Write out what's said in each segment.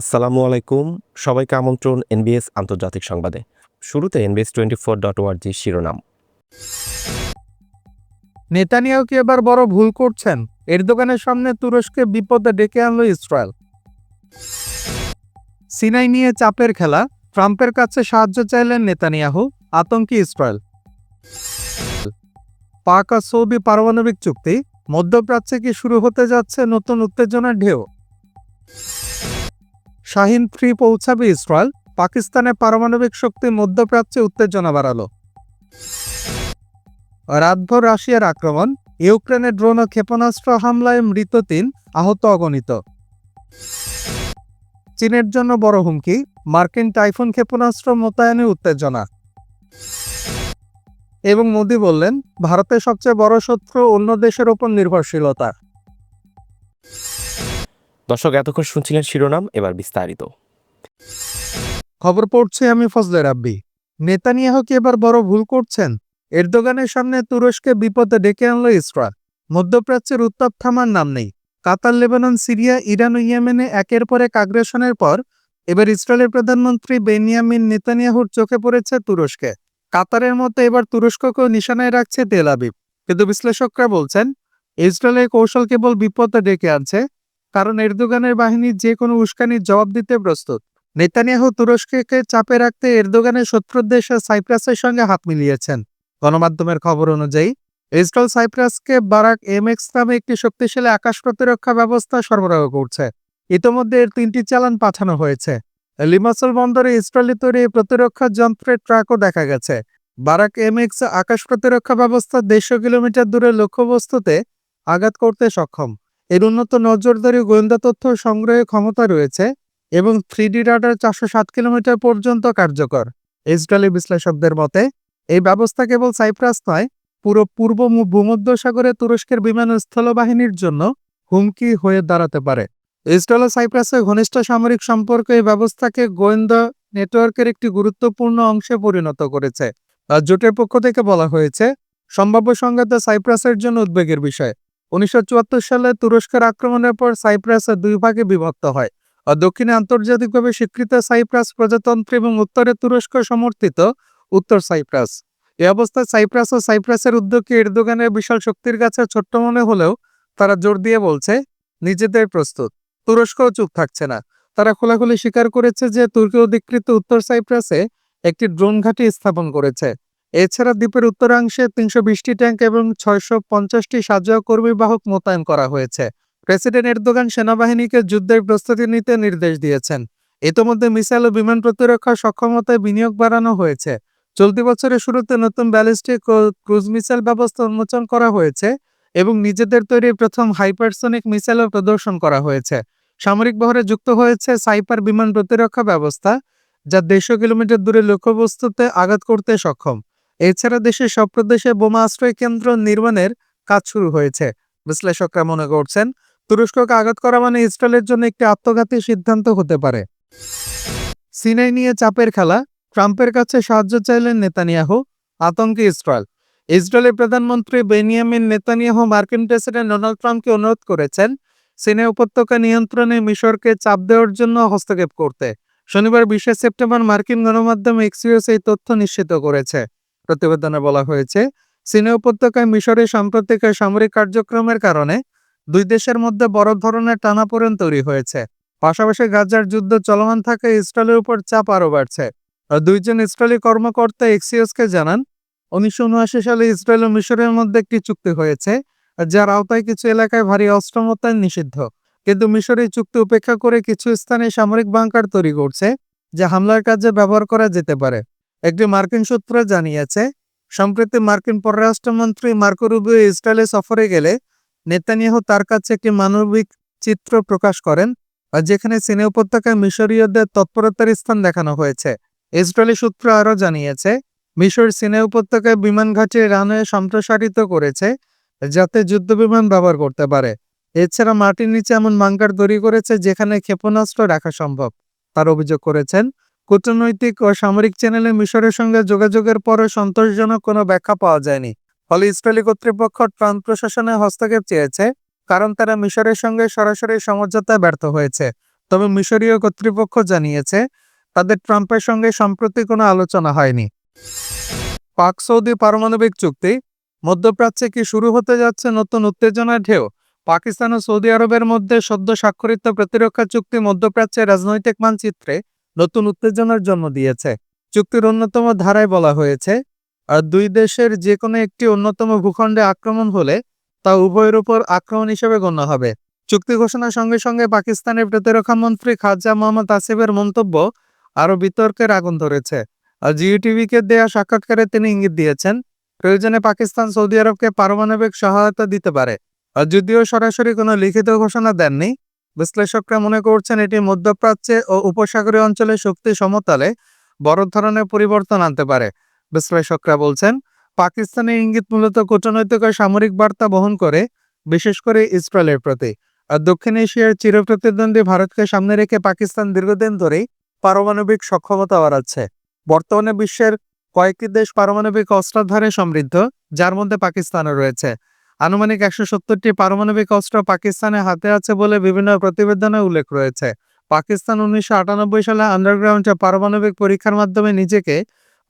আসসালামু আলাইকুম। সবাইকে আমন্ত্রণ এনবিএস আন্তর্জাতিক সংবাদে। শুরুতে এনবিএস টোয়েন্টি ফোর ডট ওয়ার্জি শিরোনাম। নেতানিয়াহু কি এবার বড় ভুল করছেন? এর দোকানের সামনে তুরস্কে বিপদে ডেকে আনল ইসরায়েল। সিনাই নিয়ে চাপের খেলা। ট্রাম্পের কাছে সাহায্য চাইলেন নেতানিয়াহু, আতঙ্কি ইসরায়েল। পাক আর সৌদি পারমাণবিক চুক্তি। মধ্যপ্রাচ্যে কি শুরু হতে যাচ্ছে নতুন উত্তেজনার ঢেউ? শাহিন থ্রি পৌঁছাবে ইসরায়েল, পাকিস্তানের পারমাণবিক শক্তি মধ্যপ্রাচ্যে উত্তেজনা বাড়ালো। রাতভর রাশিয়ার আক্রমণ, ইউক্রেনের ড্রোন ও ক্ষেপণাস্ত্র হামলায় মৃত তিন আহত অগণিত। চীনের জন্য বড় হুমকি, মার্কিন টাইফুন ক্ষেপণাস্ত্র মোতায়েনে উত্তেজনা। এবং মোদি বললেন, ভারতের সবচেয়ে বড় শত্রু অন্য দেশের ওপর নির্ভরশীলতা। দর্শক, এতক্ষণ শুনছিলেন শিরোনাম, এবার বিস্তারিত। খবর পড়ছে আমি ফজলে রাব্বি। নেতানিয়াহু কি এবার বড় ভুল করছেন। এরদোগানের সামনে তুরস্কে বিপদে ডেকে আনলো ইসরায়েল। মধ্যপ্রাচ্যের উত্তাপ থামার নাম নেই। কাতার, লেবানন, সিরিয়া, ইরান ও ইয়েমেনে একের পর এক আগ্রাসনের পর এবার ইসরায়েলের প্রধানমন্ত্রী বেনিয়ামিন নেতানিয়াহুর চোখে পড়েছে তুরস্কে। কাতারের মতো এবার তুরস্ককেও নিশানায় রাখছে তেল আবিব। কিন্তু বিশ্লেষকরা বলছেন, ইসরায়েলের কৌশল কেবল বিপদে ডেকে আনছে কারণ এরদোগানের বাহিনী যে কোনো উস্কানির জবাব দিতে প্রস্তুত। নেতানিয়াহু তুরস্ককে চাপে রাখতে এরদোগানের শত্রুর দেশ সাইপ্রাসের সঙ্গে হাত মিলিয়েছেন। গণমাধ্যমের খবর অনুযায়ী, ইসরায়েল সাইপ্রাসকে বারাক এমএক্স নামে একটি শক্তিশালী আকাশ প্রতিরক্ষা ব্যবস্থা সরবরাহ করছে। ইতোমধ্যে এর তিনটি চালান পাঠানো হয়েছে। লিমাসল বন্দরে ইসরায়েলি তৈরি প্রতিরক্ষা যন্ত্রের ট্রাকও দেখা গেছে। বারাক এমএক্স আকাশ প্রতিরক্ষা ব্যবস্থা দেড়শো কিলোমিটার দূরের লক্ষ্যবস্তুতে আঘাত করতে সক্ষম। এর উন্নত নজরদারি গোয়েন্দা তথ্য সংগ্রহে ক্ষমতা রয়েছে এবং থ্রিডি রাডার চারশো সাত কিলোমিটার পর্যন্ত কার্যকর। ইসরায়েলি বিশ্লেষকদের মতে, এই ব্যবস্থা কেবল সাইপ্রাস নয়, পুরো পূর্ব ভূমধ্যসাগরে তুরস্কের বিমান স্থলবাহিনীর জন্য হুমকি হয়ে দাঁড়াতে পারে। ইসরায়েল ও সাইপ্রাসের ঘনিষ্ঠ সামরিক সম্পর্ক এই ব্যবস্থাকে গোয়েন্দা নেটওয়ার্কের একটি গুরুত্বপূর্ণ অংশে পরিণত করেছে। জোটের পক্ষ থেকে বলা হয়েছে, সম্ভাব্য সংঘাতে সাইপ্রাসের জন্য উদ্বেগের বিষয়। উনিশশো চুয়াত্তর সালে তুরস্কের আক্রমণের পর সাইপ্রাস দুই ভাগে বিভক্ত হয়। দক্ষিণে আন্তর্জাতিকভাবে স্বীকৃত সাইপ্রাস প্রজাতন্ত্র এবং উত্তরে তুরস্ক সমর্থিত উত্তর সাইপ্রাস। এ অবস্থায় সাইপ্রাস ও সাইপ্রাসের উদ্যোগকে এরদোগানের বিশাল শক্তির কাছে ছোট্ট মনে হলেও তারা জোর দিয়ে বলছে, নিজেদের প্রস্তুত। তুরস্কও চুপ থাকছে না। তারা খোলাখুলি স্বীকার করেছে যে তুর্কি অধিকৃত উত্তর সাইপ্রাসে একটি ড্রোন ঘাঁটি স্থাপন করেছে। এছাড়া দ্বীপের উত্তরাংশে তিনশো বিশটি ট্যাঙ্ক এবং ছয়শো পঞ্চাশটি সাজোয়া কর্মী বাহক মোতায়েন করা হয়েছে। প্রেসিডেন্ট এরদোগান সেনাবাহিনীকে যুদ্ধের প্রস্তুতি নিতে নির্দেশ দিয়েছেন। ইতোমধ্যে মিসাইল ও বিমান প্রতিরক্ষা সক্ষমতায় বিনিয়োগ বাড়ানো হয়েছে। চলতি বছরের শুরুতে নতুন ব্যালিস্টিক ও ক্রুজ মিসাইল ব্যবস্থা উন্মোচন করা হয়েছে এবং নিজেদের তৈরি প্রথম হাইপারসোনিক মিসাইলও প্রদর্শন করা হয়েছে। সামরিক বহরে যুক্ত হয়েছে সাইপার বিমান প্রতিরক্ষা ব্যবস্থা, যা দেড়শো কিলোমিটার দূরে লক্ষ্যবস্তুতে আঘাত করতে সক্ষম। এছাড়া দেশের সব প্রদেশে বোমা আশ্রয় কেন্দ্র নির্মাণের কাজ শুরু হয়েছে। বিশ্লেষকরা মনে করছেন, তুরস্ককে আঘাত করা মানে ইসরায়েলের জন্য একটি আত্মঘাতী সিদ্ধান্ত হতে পারে। সিনাই নিয়ে চাপের খেলা, ট্রাম্পের কাছে সাহায্য চাইলেন নেতানিয়াহু, আতঙ্কে ইসরায়েল। ইসরায়েলের প্রধানমন্ত্রী বেনিয়ামিন নেতানিয়াহু মার্কিন প্রেসিডেন্ট ডোনাল্ড ট্রাম্পকে অনুরোধ করেছেন, সিনাই উপত্যকা নিয়ন্ত্রণে মিশরকে চাপ দেওয়ার জন্য হস্তক্ষেপ করতে। শনিবার বিশে সেপ্টেম্বর মার্কিন গণমাধ্যম এক্সিওস এই তথ্য নিশ্চিত করেছে। প্রতিবেদনে বলা হয়েছে সিনে উপত্যকায় মিশরের সাম্প্রতিক সামরিক কার্যক্রমের কারণে দুই দেশের মধ্যে বড় ধরনের টানাপোড়েন তৈরি হয়েছে। পাশাপাশি গাজার যুদ্ধ চলমান থাকা ইসরায়েলের উপর চাপ আরও বাড়ছে। দুইজন ইসরায়েলি কর্মকর্তা এক্সিওসকে জানান, উনিশশো উনআশি সালে ইসরায়েল ও মিশরের মধ্যে একটি চুক্তি হয়েছে, যার আওতায় কিছু এলাকায় ভারী অস্ত্র মোতায়েন নিষিদ্ধ। কিন্তু মিশর এই চুক্তি উপেক্ষা করে কিছু স্থানে সামরিক বাংকার তৈরি করছে, যা হামলার কাজে ব্যবহার করা যেতে পারে। একটি মার্কিন সূত্র জানিয়েছে, সম্প্রতি মার্কিন পররাষ্ট্রমন্ত্রী মার্কো রুবিও ইসরায়েলে সফরে গেলে নেতানিয়াহু তার কাছে একটি মানবিক চিত্র প্রকাশ করেন যেখানে সিনে উপত্যকায় মিশরীয়দের তৎপরতার স্থান দেখানো হয়েছে। ইসরায়েলি সূত্র আরও জানিয়েছে, মিশর সিনে উপত্যকায় বিমান ঘাঁটি রানওয়ে সম্প্রসারিত করেছে, যাতে যুদ্ধ বিমান ব্যবহার করতে পারে। এছাড়া মাটির নিচে এমন বাংকার তৈরি করেছে যেখানে ক্ষেপণাস্ত্র রাখা সম্ভব। তার অভিযোগ করেছেন কূটনৈতিক ও সামরিক চ্যানেলে মিশরের সঙ্গে যোগাযোগের পরও সন্তোষজনক কোনো ব্যাখ্যা পাওয়া যায়নি। ফলে ইসরায়েলি কর্তৃপক্ষ ট্রাম্প প্রশাসনে হস্তক্ষেপ চেয়েছে, কারণ তারা মিশরের সঙ্গে সরাসরি সমঝোতায় ব্যর্থ হয়েছে। তবে মিশরীয় কর্তৃপক্ষ জানিয়েছে, তাদের ট্রাম্পের সঙ্গে সম্প্রতি কোনো আলোচনা হয়নি। পাক সৌদি পারমাণবিক চুক্তি, মধ্যপ্রাচ্যে কি শুরু হতে যাচ্ছে নতুন উত্তেজনার ঢেউ? পাকিস্তান ও সৌদি আরবের মধ্যে সদ্য স্বাক্ষরিত প্রতিরক্ষা চুক্তি মধ্যপ্রাচ্যের রাজনৈতিক মানচিত্রে নতুন উত্তেজনার জন্ম দিয়েছে। চুক্তির অন্যতম ধারায় বলা হয়েছে, আর দুই দেশের যে কোনো একটি অন্যতম ভূখণ্ডে আক্রমণ হলে তা উভয়ের উপর আক্রমণ হিসেবে গণ্য হবে। চুক্তি ঘোষণার সঙ্গে সঙ্গে পাকিস্তানের প্রতিরক্ষা মন্ত্রী খাজা মোহাম্মদ আসিফের মন্তব্য আরও বিতর্কের আগুন ধরেছে। আর জিও টিভিকে দেয়া সাক্ষাৎকারে তিনি ইঙ্গিত দিয়েছেন, প্রয়োজনে পাকিস্তান সৌদি আরবকে পারমাণবিক সহায়তা দিতে পারে। আর যদিও সরাসরি কোনো লিখিত ঘোষণা দেননি বিশ্লেষকরা মনে করছেন এটি মধ্যপ্রাচ্যে ও উপসাগরীয় অঞ্চলে শক্তি সমতালে বড় ধরনের পরিবর্তন আনতে পারে। বিশ্লেষকরা বলছেন পাকিস্তানের ইঙ্গিত মূলত কূটনৈতিক ও সামরিক বার্তা বহন করে, বিশেষ করে ইসরায়েলের প্রতি। আর দক্ষিণ এশিয়ার চিরপ্রতিদ্বন্দ্বী ভারতকে সামনে রেখে পাকিস্তান দীর্ঘদিন ধরেই পারমাণবিক সক্ষমতা বাড়াচ্ছে। বর্তমানে বিশ্বের কয়েকটি দেশ পারমাণবিক অস্ত্রাধারে সমৃদ্ধ, যার মধ্যে পাকিস্তানও রয়েছে। আনুমানিক একশো সত্তরটি পারমাণবিক অস্ত্র পাকিস্তানের হাতে আছে বলে বিভিন্ন প্রতিবেদনে উল্লেখ রয়েছে। পাকিস্তান উনিশশো আটানব্বই সালে আন্ডারগ্রাউন্ডে পারমাণবিক পরীক্ষার মাধ্যমে নিজেকে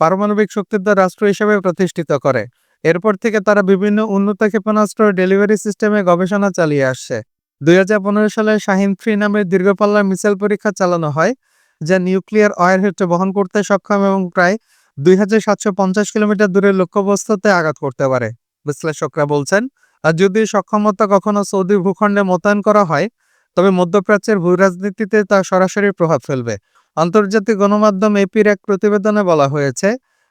পারমাণবিক শক্তিধর রাষ্ট্র হিসেবে প্রতিষ্ঠিত করে। এরপর থেকে তারা বিভিন্ন উন্নত ক্ষেপণাস্ত্র ডেলিভারি সিস্টেমে গবেষণা চালিয়ে আসছে। দুই হাজার পনেরো সালে শাহিন থ্রি নামের দীর্ঘপাল্লার মিসাইল পরীক্ষা চালানো হয়, যা নিউক্লিয়ার ওয়ারহেড বহন করতে সক্ষম এবং প্রায় দুই হাজার সাতশো পঞ্চাশ কিলোমিটার দূরের লক্ষ্যবস্তুতে আঘাত করতে পারে। বিশ্লেষকরা বলছেন আর যদি সক্ষমতা কখনো সৌদি ভূখণ্ডে মোতায়েন করা হয়, তবে মধ্যপ্রাচ্যের ভূরাজনীতিতে তা সরাসরি প্রভাব ফেলবে। আন্তর্জাতিক গণমাধ্যম এপির এক প্রতিবেদনে বলা হয়েছে,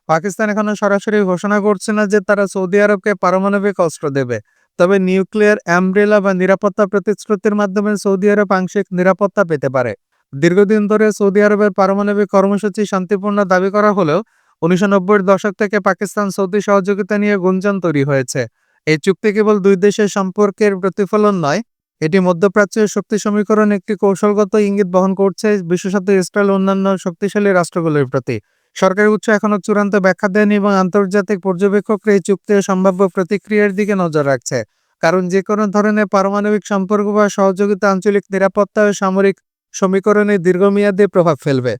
পাকিস্তান এখনও সরাসরি ঘোষণা করছে না যে তারা সৌদি আরবকে পারমাণবিক অস্ত্র দেবে। তবে নিউক্লিয়ার অ্যামব্রেলা বা নিরাপত্তা প্রতিশ্রুতির মাধ্যমে সৌদি আরব আংশিক নিরাপত্তা পেতে পারে। দীর্ঘদিন ধরে সৌদি আরবের পারমাণবিক কর্মসূচি শান্তিপূর্ণ দাবি করা হলেও উনিশশো নব্বইয়ের দশক থেকে পাকিস্তান সৌদি সহযোগিতা নিয়ে গুঞ্জন তৈরি হয়েছে। এই চুক্তি কেবল দুই দেশের সম্পর্কের প্রতিফলন নয়, এটি মধ্যপ্রাচ্যের শক্তি সমীকরণ একটি কৌশলগত ইঙ্গিত বহন করছে বিশেষত ইসরায়েল অন্যান্য শক্তিশালী রাষ্ট্রগুলোর প্রতি। সরকারি উৎস এখনও চূড়ান্ত ব্যাখ্যা দেয়নি এবং আন্তর্জাতিক পর্যবেক্ষকরা এই চুক্তির সম্ভাব্য প্রতিক্রিয়ার দিকে নজর রাখছে। কারণ যে কোনো ধরনের পারমাণবিক সম্পর্ক বা সহযোগিতা আঞ্চলিক নিরাপত্তা ও সামরিক সমীকরণে দীর্ঘমেয়াদী প্রভাব ফেলবে।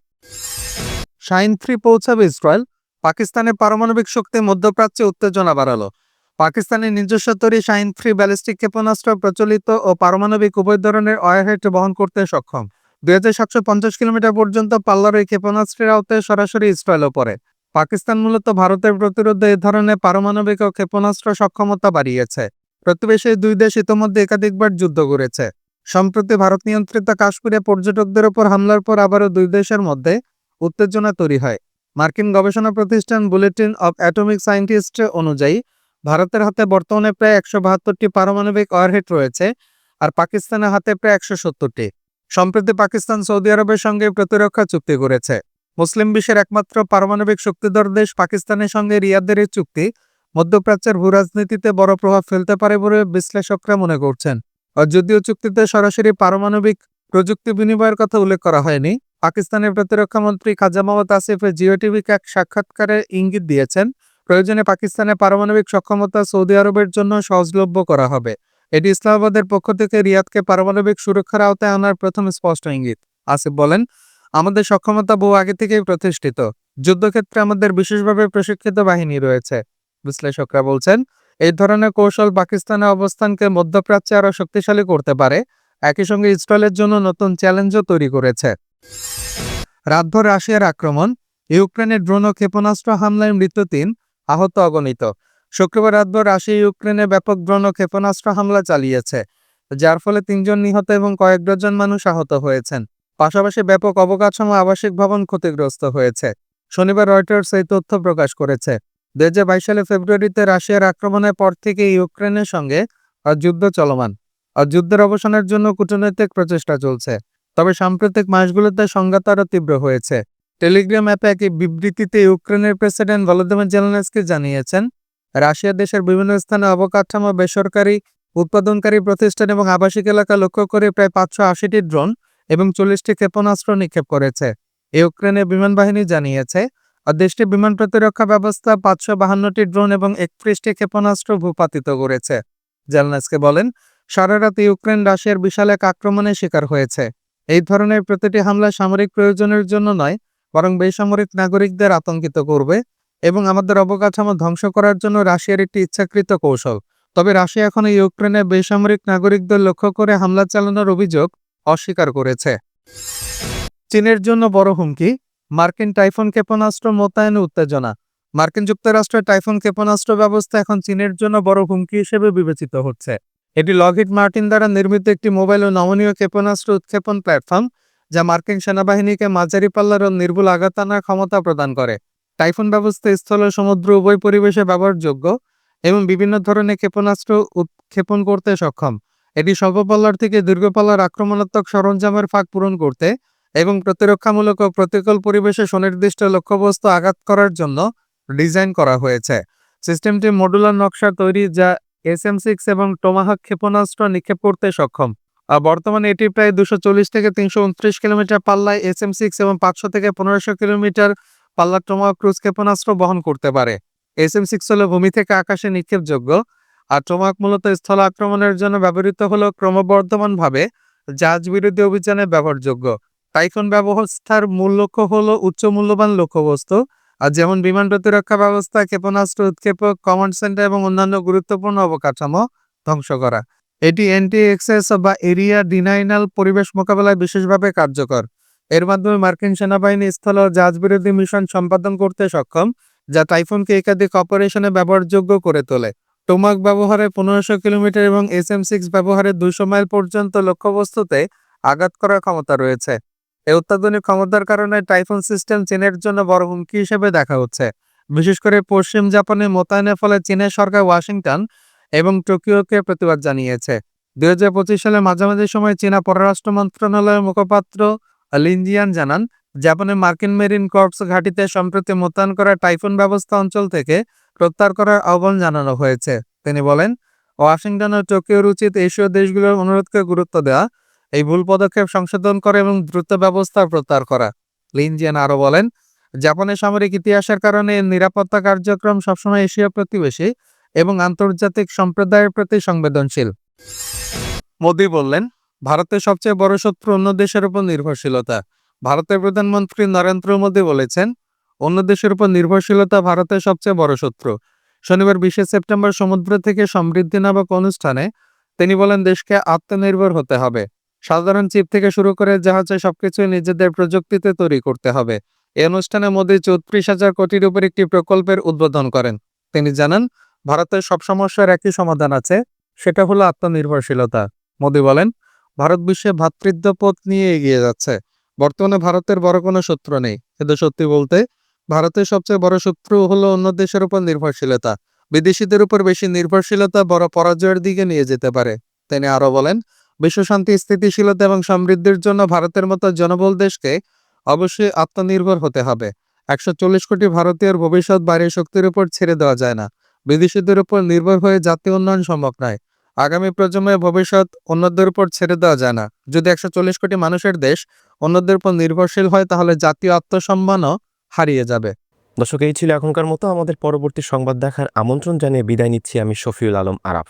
শাইন থ্রি পৌঁছাবে ইসরায়েল পাকিস্তানের পারমাণবিক শক্তি মধ্যপ্রাচ্যে উত্তেজনা বাড়ালো। পাকিস্তানের নিজস্ব তৈরি শাইন থ্রি ব্যালিস্টিক ক্ষেপণাস্ত্র প্রচলিত ও পারমাণবিক উভয় ধরনের ওয়ারহেড বহন করতে সক্ষম। দুই হাজার সাতশো পঞ্চাশ কিলোমিটার পর্যন্ত পাল্লার এই ক্ষেপণাস্ত্রের আওতায় সরাসরি ইসরায়েলও পড়ে। পাকিস্তান মূলত ভারতের প্রতিরোধে এ ধরনের পারমাণবিক ও ক্ষেপণাস্ত্র সক্ষমতা বাড়িয়েছে। প্রতিবেশী দুই দেশ ইতোমধ্যে একাধিকবার যুদ্ধ করেছে। সম্প্রতি ভারত নিয়ন্ত্রিত কাশ্মীরে পর্যটকদের ওপর হামলার পর আবারও দুই দেশের মধ্যে উত্তেজনা তৈরি হয়। মার্কিন গবেষণা প্রতিষ্ঠান বুলেটিন অব অ্যাটমিক সায়েন্টিস্ট অনুযায়ী, ভারতের হাতে বর্তমানে প্রায় একশো বাহাত্তরটি পারমাণবিক ওয়ারহেড রয়েছে আর পাকিস্তানের হাতে প্রায় একশো সত্তরটি। সম্প্রতি পাকিস্তান সৌদি আরবের সঙ্গে প্রতিরক্ষা চুক্তি করেছে। মুসলিম বিশ্বের একমাত্র পারমাণবিক শক্তিধর দেশ পাকিস্তানের সঙ্গে রিয়াদের এই চুক্তি মধ্যপ্রাচ্যের ভূরাজনীতিতে বড় প্রভাব ফেলতে পারে বলে বিশ্লেষকরা মনে করছেন। যদিও চুক্তিতে সরাসরি পারমাণবিক প্রযুক্তি বিনিময়ের কথা উল্লেখ করা হয়নি পাকিস্তানের প্রতিরক্ষা মন্ত্রী খাজা মোহাম্মদ আসিফ জিও টিভিকে এক সাক্ষাৎকারে ইঙ্গিত দিয়েছেন, প্রয়োজনে পাকিস্তানের পারমাণবিক সক্ষমতা সৌদি আরবের জন্য সহজলভ্য করা হবে। এটি ইসলামাবাদের পক্ষ থেকে রিয়াদকে পারমাণবিক সুরক্ষার আওতায় আনার প্রথম স্পষ্ট ইঙ্গিত। আসিফ বলেন, আমাদের সক্ষমতা বহু আগে থেকেই প্রতিষ্ঠিত। যুদ্ধক্ষেত্রে আমাদের বিশেষভাবে প্রশিক্ষিত বাহিনী রয়েছে। বিশ্লেষকরা বলছেন, এই ধরনের কৌশল পাকিস্তানের অবস্থানকে মধ্যপ্রাচ্যে আরও শক্তিশালী করতে পারে। একই সঙ্গে ইসরায়েলের জন্য নতুন চ্যালেঞ্জও তৈরি করেছে। রাতভর রাশিয়ার আক্রমণ, ইউক্রেনের ড্রোন ও ক্ষেপণাস্ত্র হামলায় মৃত্যু তিন, আহত অগণিত। শুক্রবার রাতভর রাশিয়া, ইউক্রেনে ব্যাপক ড্রোন ও ক্ষেপণাস্ত্র হামলা চালিয়েছে, যার ফলে তিনজন নিহত এবং কয়েক ডজন মানুষ আহত হয়েছেন। পাশাপাশি ব্যাপক অবকাঠামো আবাসিক ভবন ক্ষতিগ্রস্ত হয়েছে। শনিবার রয়টার্স এই তথ্য প্রকাশ করেছে। দুই হাজার বাইশ সালে ফেব্রুয়ারিতে রাশিয়ার আক্রমণের পর থেকে ইউক্রেনের সঙ্গে যুদ্ধ চলমান। আর যুদ্ধের অবসানের জন্য কূটনৈতিক প্রচেষ্টা চলছে। তবে সাম্প্রতিক মাসগুলোতে সংঘাত আরও তীব্র হয়েছে। টেলিগ্রাম অ্যাপে এক বিবৃতিতে ইউক্রেনের প্রেসিডেন্ট ভলোদিমির জেলেনস্কি জানিয়েছেন, রাশিয়া দেশের বিভিন্ন স্থানে অবকাঠামো, বেসরকারি উৎপাদনকারী প্রতিষ্ঠান এবং আবাসিক এলাকা লক্ষ্য করে প্রায় পাঁচশো আশিটি ড্রোন এবং চল্লিশটি ক্ষেপণাস্ত্র নিক্ষেপ করেছে। ইউক্রেনের বিমান বাহিনী জানিয়েছে দেশটির বিমান প্রতিরক্ষা ব্যবস্থা পাঁচশো বাহান্নটি ড্রোন এবং একত্রিশটি ক্ষেপণাস্ত্র ভূপাতিত করেছে। জেলনাসকে বলেন, সারা রাত ইউক্রেন রাশিয়ার বিশাল এক আক্রমণের শিকার হয়েছে। এই ধরনের প্রতিটি হামলা সামরিক প্রয়োজনের জন্য নয়, বরং বেসামরিক নাগরিকদের আতঙ্কিত করবে এবং আমাদের অবকাঠামো ধ্বংস করার জন্য রাশিয়ার একটি ইচ্ছাকৃত কৌশল। তবে রাশিয়া এখন ইউক্রেনে বেসামরিক নাগরিকদের লক্ষ্য করে হামলা চালানোর অভিযোগ অস্বীকার করেছে। চীনের জন্য বড় হুমকি, মার্কিন টাইফুন ক্ষেপণাস্ত্র মোতায়েনে উত্তেজনা। মার্কিন যুক্তরাষ্ট্রের টাইফুন ক্ষেপণাস্ত্র ব্যবস্থা এখন চীনের জন্য বড় হুমকি হিসেবে বিবেচিত হচ্ছে। এটি লকহিড মার্টিন দ্বারা নির্মিত একটি মোবাইল ও নমনীয় ক্ষেপণাস্ত্র উৎক্ষেপণ প্ল্যাটফর্ম, যা মার্কিন সেনাবাহিনীকে মাঝারি পাল্লার ও নির্ভুল আঘাত আনার ক্ষমতা প্রদান করে। টাইফুন ব্যবস্থা স্থল ও সমুদ্র উভয় পরিবেশে ব্যবহারযোগ্য এবং বিভিন্ন ধরনের ক্ষেপণাস্ত্র উৎক্ষেপণ করতে সক্ষম। এটি স্বল্প পাল্লার থেকে দীর্ঘপাল্লার আক্রমণাত্মক সরঞ্জামের ফাঁক পূরণ করতে এবং প্রতিরক্ষামূলক ও প্রতিকূল পরিবেশে সুনির্দিষ্ট লক্ষ্যবস্তু আঘাত করার জন্য ডিজাইন করা হয়েছে। সিস্টেমটি মডুলার নকশা তৈরি, যা এস এম সিক্স এবং টোমাহাক ক্ষেপণাস্ত্র নিক্ষেপ করতে সক্ষম। বর্তমানে এটি প্রায় দুশো চল্লিশ থেকে তিনশো উনত্রিশ কিলোমিটার পাল্লায় এস এম সিক্স এবং পাঁচশো থেকে পনেরোশো কিলোমিটার পাল্লার টোমাহাক ক্রুজ ক্ষেপণাস্ত্র বহন করতে পারে। এস এম সিক্স হলো ভূমি থেকে আকাশে নিক্ষেপযোগ্য, আর টোমাহাক মূলত স্থল আক্রমণের জন্য ব্যবহৃত হলো ক্রমবর্ধমানভাবে জাহাজ বিরোধী অভিযানে ব্যবহারযোগ্য। টাইফুন ব্যবস্থার মূল লক্ষ্য হলো উচ্চ মূল্যবান লক্ষ্যবস্তু আর যেমন বিমান প্রতিরক্ষা ব্যবস্থা, ক্ষেপণাস্ত্র উৎক্ষেপক কমান্ড সেন্টার এবং অন্যান্য গুরুত্বপূর্ণ অবকাঠামো ধ্বংস করা। এটি এন্টি এক্সেস বা এরিয়া ডিনাইনাল পরিবেশ মোকাবেলায় বিশেষভাবে কার্যকর। এর মাধ্যমে মার্কিন সেনাবাহিনী স্থল ও জাহাজ বিরোধী মিশন সম্পাদন করতে সক্ষম, যা টাইফুনকে একাধিক অপারেশনে ব্যবহারযোগ্য করে তোলে। টোমাক ব্যবহারে পনেরোশো কিলোমিটার এবং এস এম সিক্স ব্যবহারে দুশো মাইল পর্যন্ত লক্ষ্যবস্তুতে আঘাত করার ক্ষমতা রয়েছে। এই অত্যাধুনিক ক্ষমতার কারণে টাইফুন সিস্টেম চীনের জন্য বড় হুমকি হিসেবে দেখা হচ্ছে। বিশেষ করে পশ্চিম জাপানে মোতায়েনের ফলে চীনের সরকার ওয়াশিংটন এবং টোকিওকে প্রতিবাদ জানিয়েছে। দুই হাজার পঁচিশ সালের মাঝামাঝি সময় চীনা পররাষ্ট্র মন্ত্রণালয়ের মুখপাত্র লিনজিয়ান জানান জাপানের মার্কিন মেরিন কর্পস ঘাঁটিতে সম্প্রতি মোতায়েন করা টাইফুন ব্যবস্থা অঞ্চল থেকে প্রত্যাহার করার আহ্বান জানানো হয়েছে। তিনি বলেন, ওয়াশিংটন ও টোকিওর উচিত এশীয় দেশগুলোর অনুরোধকে গুরুত্ব দেওয়া এই ভুল পদক্ষেপ সংশোধন করে এবং দ্রুত ব্যবস্থা প্রত্যাহার করা। লিনজিয়ান আরও বলেন, জাপানের সামরিক ইতিহাসের কারণে নিরাপত্তা কার্যক্রম সবসময় এশীয় প্রতিবেশী এবং আন্তর্জাতিক সম্প্রদায়ের প্রতি সংবেদনশীল। মোদি বললেন, ভারতের সবচেয়ে বড় শত্রু অন্য দেশের উপর নির্ভরশীলতা। ভারতের প্রধানমন্ত্রী নরেন্দ্র মোদী বলেছেন, অন্য দেশের উপর নির্ভরশীলতা ভারতের সবচেয়ে বড় শত্রু। শনিবার বিশে সেপ্টেম্বর সমুদ্র থেকে সমৃদ্ধি নামক অনুষ্ঠানে তিনি বলেন, দেশকে আত্মনির্ভর হতে হবে। সাধারণ চিপ থেকে শুরু করে জাহাজে সবকিছু নিজেদের প্রযুক্তিতে তৈরি করতে হবে। এই অনুষ্ঠানে মোদী চৌত্রিশ হাজার কোটির উপর একটি প্রকল্পের উদ্বোধন করেন। তিনি জানান, ভারতের সব সমস্যার একই সমাধান আছে, সেটা হলো আত্মনির্ভরশীলতা। মোদী বলেন, ভারত বিশ্বে ভ্রাতৃত্বপথ নিয়ে এগিয়ে যাচ্ছে। বর্তমানে ভারতের বড় কোনো শত্রু নেই। কিন্তু সত্যি বলতে, ভারতের সবচেয়ে বড় শত্রু হলো অন্য দেশের উপর নির্ভরশীলতা। বিদেশিদের উপর বেশি নির্ভরশীলতা বড় পরাজয়ের দিকে নিয়ে যেতে পারে। তিনি আরও বলেন বিশ্ব শান্তি, স্থিতিশীলতা এবং সমৃদ্ধির জন্য ভারতের মতো জনবল দেশকে অবশ্যই আত্মনির্ভর হতে হবে। একশো চল্লিশ কোটি ভারতীয়র ভবিষ্যৎ বাইরের শক্তির উপর ছেড়ে দেওয়া যায় না। বিদেশিদের উপর নির্ভর হয়ে জাতীয় উন্নয়ন সম্ভব নয়। আগামী প্রজন্মের ভবিষ্যৎ অন্যদের উপর ছেড়ে দেওয়া যায় না। যদি একশো চল্লিশ কোটি মানুষের দেশ অন্যদের উপর নির্ভরশীল হয়, তাহলে জাতীয় আত্মসম্মানও হারিয়ে যাবে। দর্শক, এই ছিল এখনকার মতো। আমাদের পরবর্তী সংবাদ দেখার আমন্ত্রণ জানিয়ে বিদায় নিচ্ছি আমি শফিউল আলম আরাফ।